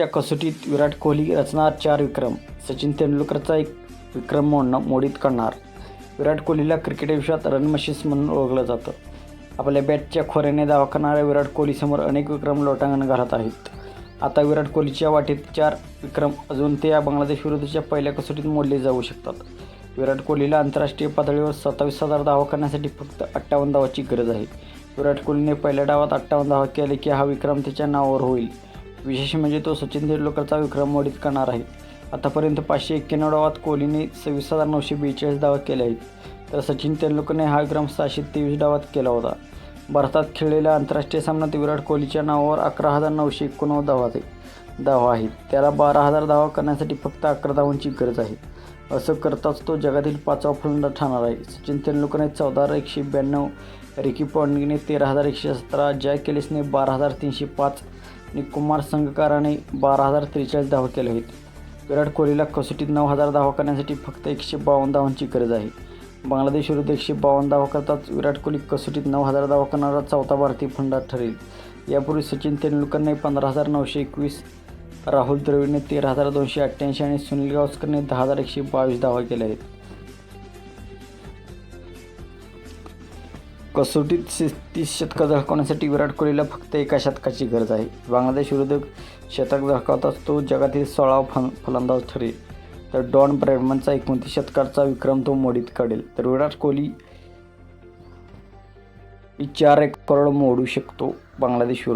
आजच्या कसोटीत विराट कोहली रचणार चार विक्रम. सचिन तेंडुलकरचा एक विक्रम मोडणं मोडीत करणार. विराट कोहलीला क्रिकेट विश्वात रन म्हणून ओळखलं जातं. आपल्या बॅटच्या खोऱ्याने दावा करणाऱ्या विराट कोहलीसमोर अनेक विक्रम लोटांगण घालत आहेत. आता विराट कोहलीच्या वाटेत चार विक्रम अजून ते या बांगलादेश विरुद्धच्या पहिल्या कसोटीत मोडले जाऊ शकतात. विराट कोहलीला आंतरराष्ट्रीय पातळीवर सत्तावीस हजार धावा करण्यासाठी फक्त अठ्ठावन्न धावाची गरज आहे. विराट कोहलीने पहिल्या डावात अठ्ठावन्न धावा केले की हा विक्रम त्याच्या नावावर होईल. विशेष म्हणजे तो सचिन तेंडुलकरचा विक्रम मोडीत करणार आहे. आतापर्यंत पाचशे एक्क्याण्णव डावात कोहलीने सव्वीस हजार नऊशे बेचाळीस धावा केले आहेत. तर सचिन तेंडुलकरने हा विक्रम सहाशे तेवीस डावात केला होता. भारतात खेळलेल्या आंतरराष्ट्रीय सामन्यात विराट कोहलीच्या नावावर अकरा हजार नऊशे एकोणनव्वद धावाचे आहे धावा आहेत. त्याला बारा हजार धावा करण्यासाठी फक्त अकरा धावांची गरज आहे. असं करताच तो जगातील पाचवा फलंदाज ठरणार आहे. सचिन तेंडुलकरने चौदा हजार एकशे ब्याण्णव रिकी पॉन्डिंगने तेरा हजार एकशे सतरा जॅक केलिसने बारा हजार तीनशे पाच आणि कुमार संगकाराने बारा हजार त्रेचाळीस धावा केल्या आहेत. विराट कोहलीला कसोटीत नऊ हजार धावा करण्यासाठी फक्त एकशे बावन्न धावांची गरज आहे. बांगलादेश विरुद्ध एकशे बावन्न धावा करताच विराट कोहली कसोटीत नऊ हजार धावा करणारा चौथा भारतीय फंडा ठरेल. यापूर्वी सचिन तेंडुलकरने पंधरा हजार नऊशे एकवीस राहुल द्रविडने तेरा हजार दोनशे अठ्ठ्याऐंशी आणि सुनील गावस्करने दहा हजार एकशे बावीस धावा केल्या आहेत. कसोटीत तीस शतकं झळकावण्यासाठी विराट कोहलीला फक्त एका शतकाची गरज आहे. बांगलादेश विरुद्ध शतक झळकावताच तो जगातील सोळावा फल फलंदाज ठरेल. तर डॉन ब्रॅडमनचा एकोणतीस शतकाचा विक्रम तो मोडीत काढेल. तर विराट कोहली चार एक करोड मोडू शकतो बांगलादेश विरुद्ध.